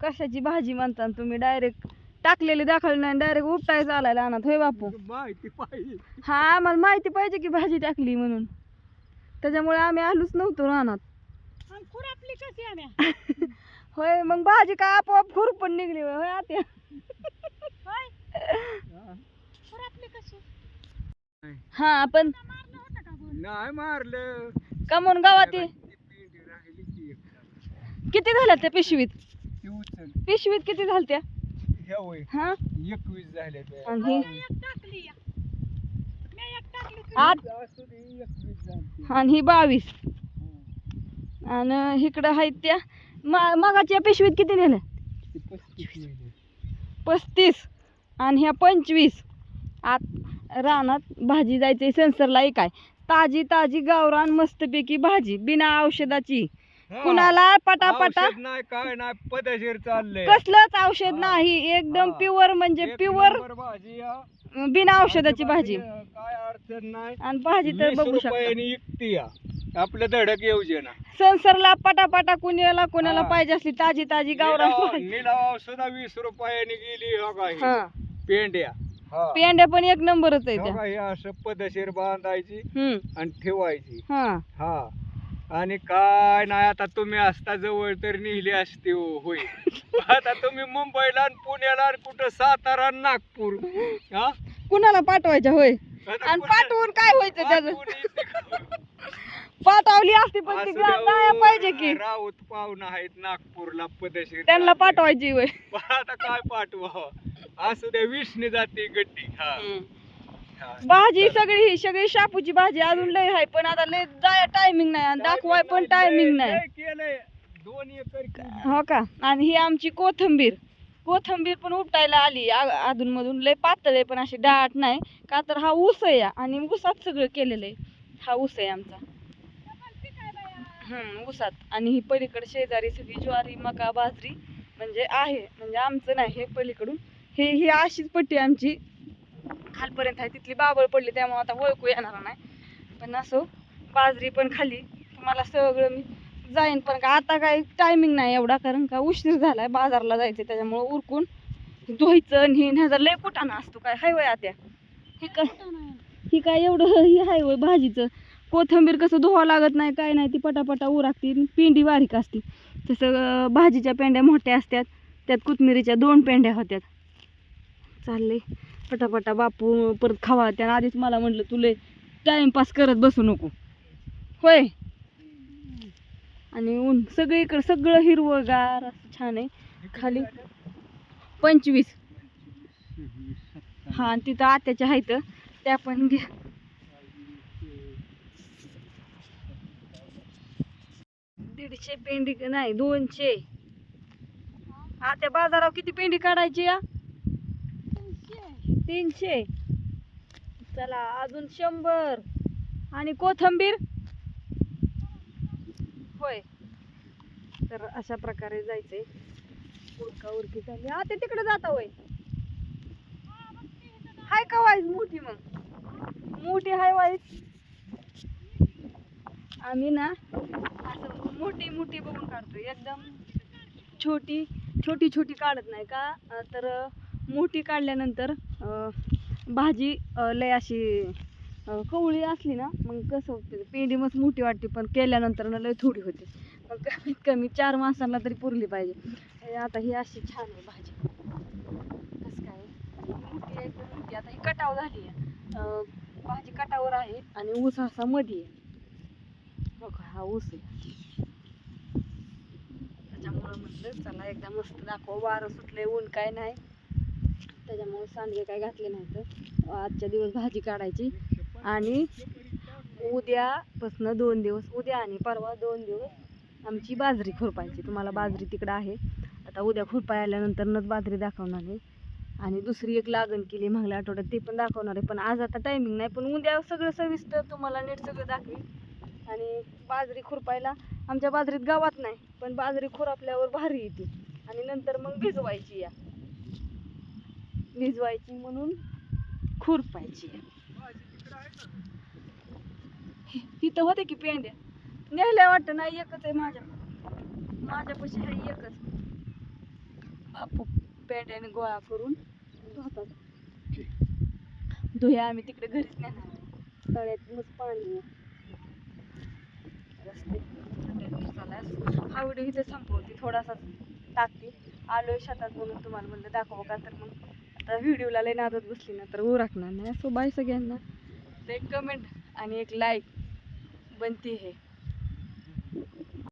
कशाची भाजी म्हणता तुम्ही डायरेक्ट टाकलेली दाखवली नाही डायरेक्ट उपटाय चालायला आणत होय बापू? माहिती पाहिजे. हा आम्हाला माहिती पाहिजे की भाजी टाकली म्हणून. त्याच्यामुळे आम्ही आलोच नव्हतो रानात आणि खुरापली कशी आम्ही? होय मग भाजी काय आपोआप खुरपण निघली होय होय आत्या. होय. हा. खुरापली कशी? हा आपण मारलं होतं का बोल? नाही मारलं. कमून गावात ती ये. पेंडी राहिली की एक. किती झाल्या त्या पिशवीत? पिशवीत किती झालत्या ह्या होय हा एकवीस झाल्या त्या. आणि हे? मी एक टाकली या. मी एक टाकली तू आठ असू दे, एकवीस झालती. आणि ही बावीस. आणि इकडं आहेत त्या मा- मगाच्या पिशवीत किती नेल्या ती पस्तीस नेली. पस्तीस आणि ह्या पंचवीस आत रानात भाजी जायची सेन्सरला एक आहे ताजी ताजी गावरान मस्तपैकी भाजी बिना औषधाची. कुणाला पटापटा? औषध नाही काय नाही पदशीर चाललंय कसलंच औषध. नाही एकदम हा. प्युअर म्हणजे एक प्युअर नंबर भाजी हा. बिना औषधाची भाजी अं, काय अडचण नाही. आणि भाजी तर वीस बघू शकता. रुपयानी आपलं धडक येऊ दे ना. सेन्सरला पटापटा कुणाला कुणाला हा. पाहिजे असली ताजी ताजी गावरान निलाव भाजी. निलाव सुद्धा वीस रुपयाने गेली हो काही. हा. पेंड्या. हा. पेंड्या पण एक नंबरच आहे हो त्या. असं पदशीर बांधायची हम्म. आणि ठेवायची. हा. हा. आणि काय नाही आता तुम्ही असता जवळ तर नेली असते हो, होय. आता तुम्ही मुंबईला आणि पुण्याला आणि कुठं सातारा आणि नागपूर. हा? कुणाला पाठवायच्या होय? आता आणि कुठं- पाठवून काय व्हायचं त्याचं? पाठवून? पाठवली असती पण ती असू द्या, जाया पाहिजे की. राऊत पाहुणा आहेत नागपूरला पदशीर त्यांना. पाठवायची होय. आता काय पाठवा असू द्या विष्णू जाते गड्डी. हा. हा. भाजी सगळी ही सगळी शापूची भाजी अजून लय आहे पण आता लय टायमिंग नाही आणि दाखवाय पण टायमिंग नाही. लय केलंय दोन एकर हो का? आणि ही आमची कोथंबीर. कोथंबीर पण उपटायला आली अधून मधून लय पातळ आहे पण अशी डाट नाही. का तर हा ऊस आहे आणि ऊसात सगळं केलेलं आहे. हा ऊस आहे आमचा. हम्म ऊसात. आणि ही पलीकडे शेजारी सगळी ज्वारी मका बाजरी म्हणजे आहे. म्हणजे आमचं नाही हे पलीकडून. हे ही अशीच पट्टी आमची. खालपर्यंत आहे तिथली बाबळ पडली त्यामुळे आता ओळखू येणार नाही. पण असो बाजरी पण खाली. तुम्हाला सगळं मी जाईन पण का आता काय टायमिंग नाही एवढा कारण का उशीर झालाय बाजारला जायचं त्याच्यामुळं उरकून धुवायचं आणि हे ह्याचा लय कुटाणा असतो काय हाय वय आत्या. हे काय ही काय एवढं ही हायवय भाजीचं. कोथंबीर कसं धुवावं लागत नाही काय नाही ती पटापटा उरागती पिंडी बारीक असते. तसं भाजीच्या पेंड्या मोठ्या असतात त्यात कोथमिरीच्या दोन पेंड्या होत्यात. चालले पटापटा बापू परत खावा. त्यानं आधीच मला म्हटलं तुले टाइमपास करत बसू नको. होय. आणि ऊन सगळीकडे सगळं हिरवंगार असं छान आहे. खाली पंचवीस. हा आणि तिथं आत्याच्या आहेत त्या पण घ्या. दीडशे पेंडी नाही दोनशे. आत्या बाजारावर किती पेंडी काढायची या तीनशे. चला अजून शंभर. आणि कोथंबीर? होय. तर अशा प्रकारे जायचंय. उडका उडकी झाली. हा ते तिकडे जाता होय. हाय का वाईस मोठी मग. मोठी हाय वाईस आम्ही ना असं मोठी मोठी बघून काढतो एकदम छोटी छोटी छोटी काढत नाही का? तर मोठी काढल्यानंतर भाजी लय अशी कवळी असली ना मग कसं होते पेंडी मस्त मोठी वाटते पण केल्यानंतर ना लय थोडी होते. मग कमीत कमी चार माणसांना तरी पुरली पाहिजे. हे आता ही अशी छान आहे भाजी. कसं काय? मोठी आहे मोठी आता ही कटाव झाली आहे. भाजी कटावर आहे आणि ऊस असा मध्ये आहे. बघा हा ऊस आहे. त्याच्यामुळं म्हटलं चला एकदा मस्त दाखव. वारं सुटलंय ऊन काय नाही. त्याच्यामुळे सांडगे काय घातले नाही तर आजच्या दिवस भाजी काढायची. आणि उद्यापासनं दोन दिवस उद्या आणि परवा दोन दिवस आमची बाजरी खुरपायची. तुम्हाला बाजरी तिकडं आहे. आता उद्या खुरपाय आल्यानंतरच बाजरी दाखवणार आहे. आणि दुसरी एक लागण केली मागल्या आठवड्यात ते पण दाखवणार आहे. पण आज आता टायमिंग नाही पण उद्या सगळं सविस्तर तुम्हाला नीट सगळं दाखवेल आणि बाजरी खुरपायला आमच्या बाजरीत गावात नाही पण बाजरी खुरपल्यावर भारी येते. आणि नंतर मग भिजवायची या. भिजवायची म्हणून खुरपायची तिथं होते की पेंड्या? नेहल्या वाटतं नाही एकच आहे माझ्या. माझ्यापाशी आहे एकच. बापू पेंड्याने गोळा करून धुतात. धुया आम्ही तिकडे घरीच नेणार. तळ्यात मस्त पाणी रस्ते. हा व्हिडिओ इथे संपवते थोडासा टाकते. आलोय शेतात म्हणून तुम्हाला म्हणलं दाखवा का तर मग. आता व्हिडिओला लय नादत बसली ना तर उरकणार नाही सो बाय सगळ्यांना. एक कमेंट आणि एक लाईक बनती आहे